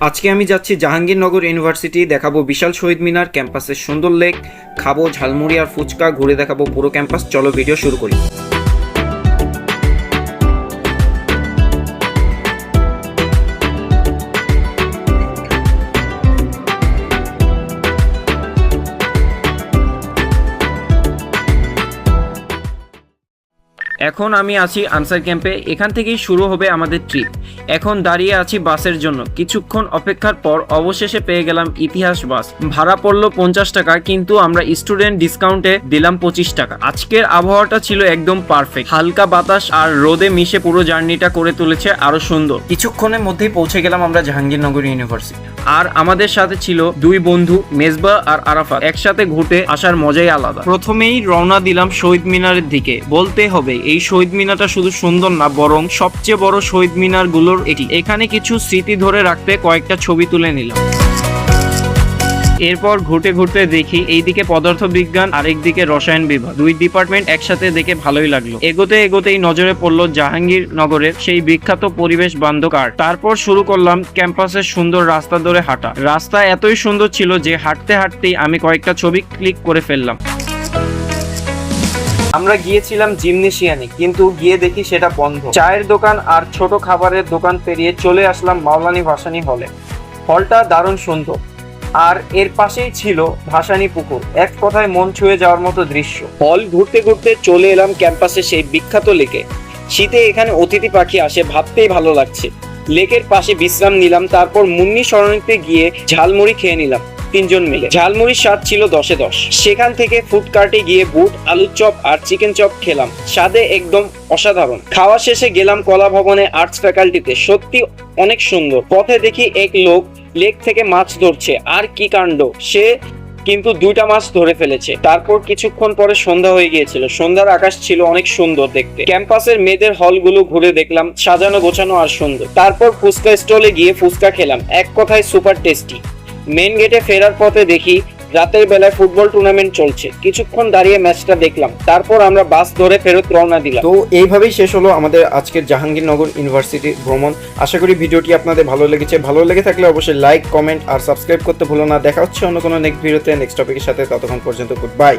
আজকে আমি যাচ্ছি জাহাঙ্গীরনগর ইউনিভার্সিটি, দেখাবো বিশাল শহীদ মিনার, ক্যাম্পাসের সুন্দর লেক, খাব ঝালমুড়ি আর ফুচকা, ঘুরে দেখাবো পুরো ক্যাম্পাস। চলো ভিডিও শুরু করি। এখন আমি আছি আনসার ক্যাম্পে, এখান থেকেই শুরু হবে আমাদের ট্রিপ। এখন দাঁড়িয়ে আছি বাসের জন্য। কিছুক্ষণ অপেক্ষার পর অবশেষে পেয়ে গেলাম ইতিহাস বাস। ভাড়া পড়ল পঞ্চাশ টাকা, কিন্তু আমরা স্টুডেন্ট ডিসকাউন্টে দিলাম পঁচিশ টাকা। আজকের আবহাওয়াটা ছিল একদম পারফেক্ট। হালকা বাতাস আর রোদে মিশে পুরো জার্নিটা করে তুলেছে আরও সুন্দর। কিছুক্ষণের মধ্যেই পৌঁছে গেলাম আমরা জাহাঙ্গীরনগর ইউনিভার্সিটি। আর আমাদের সাথে ছিল দুই বন্ধু, মেজবা আর আরাফাত। একসাথে ঘুরতে আসার মজাই আলাদা। প্রথমেই রওনা দিলাম শহীদ মিনারের দিকে। বলতে হবে এই শহীদ মিনারটা শুধু সুন্দর না, বরং সবচেয়ে বড় শহীদ মিনারগুলোর এটি। এখানে কিছু স্মৃতি ধরে রাখতে কয়েকটা ছবি তুলে নিলাম। এরপর ঘুরতে ঘুরতে দেখি, এইদিকে পদার্থ বিজ্ঞান আরেকদিকে রসায়ন বিভাগ। দুই ডিপার্টমেন্ট একসাথে দেখে ভালোই লাগল। এগোতে এগোতেই নজরে পড়ল জাহাঙ্গীরনগরের সেই বিখ্যাত পরিবেশ বান্ধব কার তারপর শুরু করলাম ক্যাম্পাসের সুন্দর রাস্তা ধরে হাঁটা। রাস্তা এতই সুন্দর ছিল যে হাঁটতে হাঁটতেই আমি কয়েকটা ছবি ক্লিক করে ফেললাম। আমরা গিয়েছিলাম জিমনেশিয়ানে, কিন্তু গিয়ে দেখি সেটা বন্ধ। চায়ের দোকান আর ছোট খাবারের দোকান পেরিয়ে চলে আসলাম মাওলানি ভাসানি হলে। হলটা দারুণ সুন্দর। আর এর পাশেই ছিল ভাসানি পুকুর, এক কথায় মন ছুঁয়ে যাওয়ার মতো দৃশ্য। হল ঘুরতে ঘুরতে চলে এলাম ক্যাম্পাসে সেই বিখ্যাত লেকে। শীতে এখানে অতিথি পাখি আসে, ভাবতেই ভালো লাগছে। লেকের পাশে বিশ্রাম নিলাম, তারপর মুন্নি সরণিতে গিয়ে ঝালমুড়ি খেয়ে নিলাম। তিনজন মিলে। ঝালমুড়ির স্বাদ ছিল দশে দশ। সেখান থেকে ফুড কার্টে গিয়ে বুট, আলুর চপ আর চিকেন চপ খেলাম। স্বাদে একদম অসাধারণ। খাওয়া শেষে গেলাম কলা ভবনে আর্টস ফ্যাকাল্টিতে। সত্যি অনেক সুন্দর। পথে দেখি এক লোক লেক থেকে মাছ ধরছে। আর কি কাণ্ড। সে কিন্তু দুইটা মাছ ধরে ফেলেছে। তারপর কিছুক্ষণ পরে সন্ধ্যা হয়ে গিয়েছিল। সন্ধ্যার আকাশ ছিল অনেক সুন্দর দেখতে। ক্যাম্পাসের মেয়েদের হলগুলো ঘুরে দেখলাম। সাজানো গোছানো আর সুন্দর। তারপর ফুচকা স্টলে গিয়ে ফুচকা খেলাম। এক কথায় সুপার টেস্টি। মেন গেটে ফেরার পথে দেখি রাতের বেলায় ফুটবল টুর্নামেন্ট চলছে। কিছুক্ষণ দাঁড়িয়ে ম্যাচটা দেখলাম। তারপর আমরা বাস ধরে ফেরত রওনা দিলাম। তো এইভাবেই শেষ হলো আমাদের আজকের জাহাঙ্গীরনগর ইউনিভার্সিটি ভ্রমণ। আশা করি ভিডিওটি আপনাদের ভালো লেগেছে। ভালো লেগে থাকলে অবশ্যই লাইক কমেন্ট আর সাবস্ক্রাইব করতে ভুলো না। দেখা হচ্ছে অন্য কোনো নেক্সট ভিডিওতে নেক্সট টপিকের সাথে। ততক্ষণ পর্যন্ত গুড বাই